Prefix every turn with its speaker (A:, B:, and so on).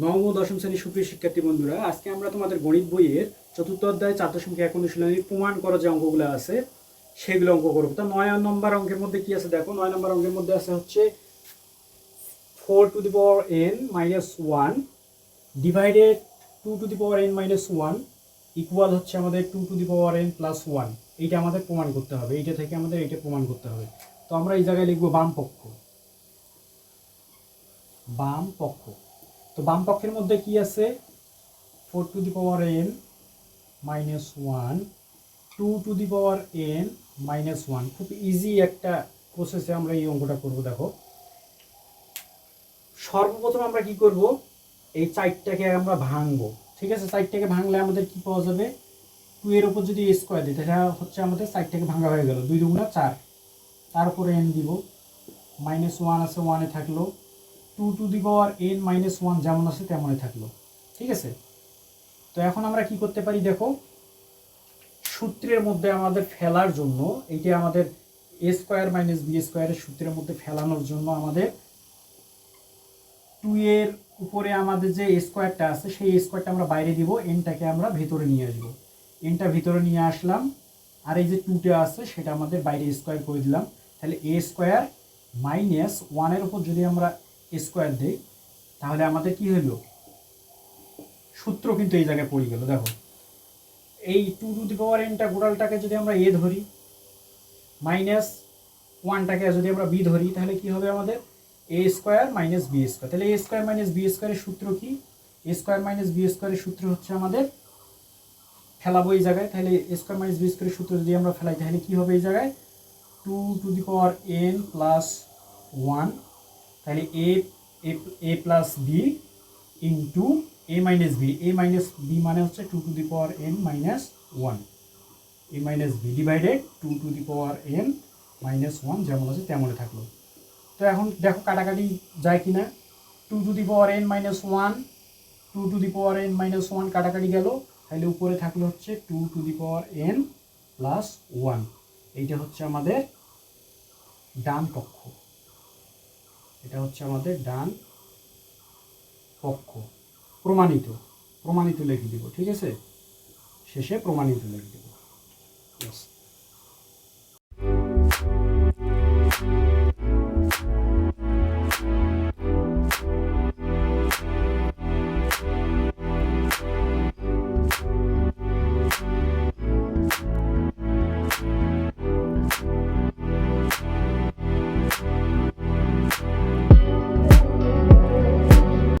A: নবম দশম শ্রেণির সুপ্রিয় শিক্ষার্থী বন্ধুরা, আজকে আমরা তোমাদের গণিত বইয়ের চতুর্থ অধ্যায় চার দশমিক এক অনুশীলনী প্রমাণ করা যে অঙ্কগুলো আছে, সেগুলো অঙ্ক করব তা নয় নম্বর অঙ্কের মধ্যে কি আছে দেখো? নয় নম্বর অঙ্কের মধ্যে আছে হচ্ছে four to the power n minus one divided to two the power n minus one equal হচ্ছে আমাদের two to the power n plus one এইটা আমাদের প্রমাণ করতে হবে, এইটা থেকে আমাদের এইটা প্রমাণ করতে হবে। তো আমরা এই জায়গায় লিখব বাম পক্ষ বাম পক্ষ তো বাম পক্ষের মধ্যে কি আছে? Four to the power n minus one two to the power n minus one খুব ইজি একটা প্রসেসে আমরা এই অঙ্কটা করব, দেখো। সর্বপ্রথম আমরা কি করব? এই চারটাকে আমরা ভাঙবো। ঠিক আছে? চারটাকে ভাঙলে আমাদের কি পাওয়া যাবে? টু এর উপর যদি স্কোয়ার দিই, তাহলে হচ্ছে আমাদের চারটাকে ভাঙা হয়ে গেল। দুই দুগুণা চার। তারপরে এন দিব। মাইনাস ওয়ান আছে ওয়ানে থাকল। Two to the power n minus one যেমন আছে তেমনই থাকল। ঠিক আছে? তো এখন আমরা কি করতে পারি দেখো? সূত্রের মধ্যে আমাদের ফেলার জন্য, এইটা আমাদের এ স্কোয়ার মাইনাস বি স্কোয়ারের সূত্রের মধ্যে ফেলানোর জন্য আমাদের টু এর উপরে আমাদের যে স্কোয়ারটা আছে, সেই স্কোয়ারটা আমরা বাইরে দিব এনটাকে আমরা ভিতরে নিয়ে আসব। এনটা ভিতরে নিয়ে আসলাম, আর এই যে টুটা আছে, সেটা আমাদের বাইরে স্কোয়ার করে দিলাম। তাহলে এ স্কোয়ার মাইনাস ওয়ানের উপর যদি আমরা স্কোয়ার দিই তাহলে আমাদের কি হলো? সূত্র কিন্তু এই জায়গায় পড়ে গেল, দেখো। এই টু টু দি পাওয়ার এনটা গোড়ালটাকে যদি আমরা এ ধরি মাইনাস ওয়ানটাকে যদি আমরা বি ধরি, তাহলে কি হবে আমাদের? A square minus b square তাহলে এ স্কোয়ার মাইনাস বি স্কোয়ারের সূত্র কি? এ স্কোয়ার মাইনাস বি স্কোয়ারের সূত্র হচ্ছে আমাদের ফেলাবো এই জায়গায়। তাহলে এ স্কোয়ার মাইনাস বি স্কোয়ারের সূত্র যদি আমরা ফেলাই, তাহলে কি হবে এই জায়গায়? Two to the power n plus one তাহলে a a plus b into a minus b a minus b মানে হচ্ছে two to the power n minus one a minus b divided two to the power n minus one যেমন আছে তেমনই থাকল। তো এখন দেখো কাটাকাটি যায় কি না two to the power n minus one two to the power n minus one কাটাকাটি গেল। তাহলে উপরে থাকল হচ্ছে two to the power n plus one এইটা হচ্ছে আমাদের ডান পক্ষ এটা হচ্ছে আমাদের ডান পক্ষ প্রমাণিত প্রমাণিত লিখে দিব, ঠিক আছে? শেষে প্রমাণিত লিখে দিব.